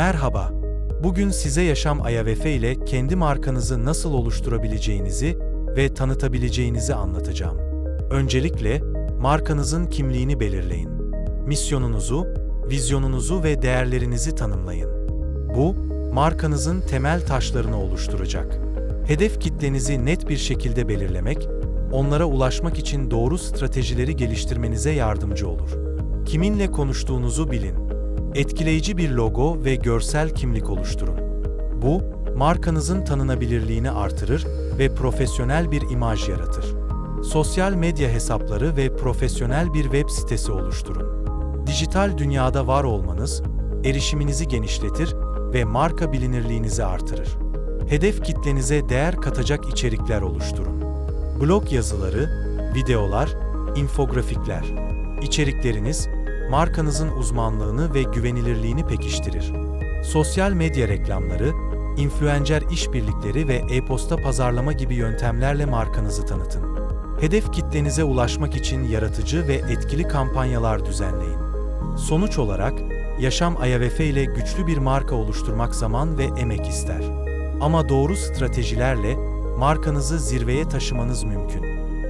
Merhaba. Bugün size Yaşam AYVF ile kendi markanızı nasıl oluşturabileceğinizi ve tanıtabileceğinizi anlatacağım. Öncelikle markanızın kimliğini belirleyin. Misyonunuzu, vizyonunuzu ve değerlerinizi tanımlayın. Bu, markanızın temel taşlarını oluşturacak. Hedef kitlenizi net bir şekilde belirlemek, onlara ulaşmak için doğru stratejileri geliştirmenize yardımcı olur. Kiminle konuştuğunuzu bilin. Etkileyici bir logo ve görsel kimlik oluşturun. Bu, markanızın tanınabilirliğini artırır ve profesyonel bir imaj yaratır. Sosyal medya hesapları ve profesyonel bir web sitesi oluşturun. Dijital dünyada var olmanız, erişiminizi genişletir ve marka bilinirliğinizi artırır. Hedef kitlenize değer katacak içerikler oluşturun. Blog yazıları, videolar, infografikler. İçerikleriniz, markanızın uzmanlığını ve güvenilirliğini pekiştirir. Sosyal medya reklamları, influencer işbirlikleri ve e-posta pazarlama gibi yöntemlerle markanızı tanıtın. Hedef kitlenize ulaşmak için yaratıcı ve etkili kampanyalar düzenleyin. Sonuç olarak, Yaşam AYVF ile güçlü bir marka oluşturmak zaman ve emek ister. Ama doğru stratejilerle markanızı zirveye taşımanız mümkün.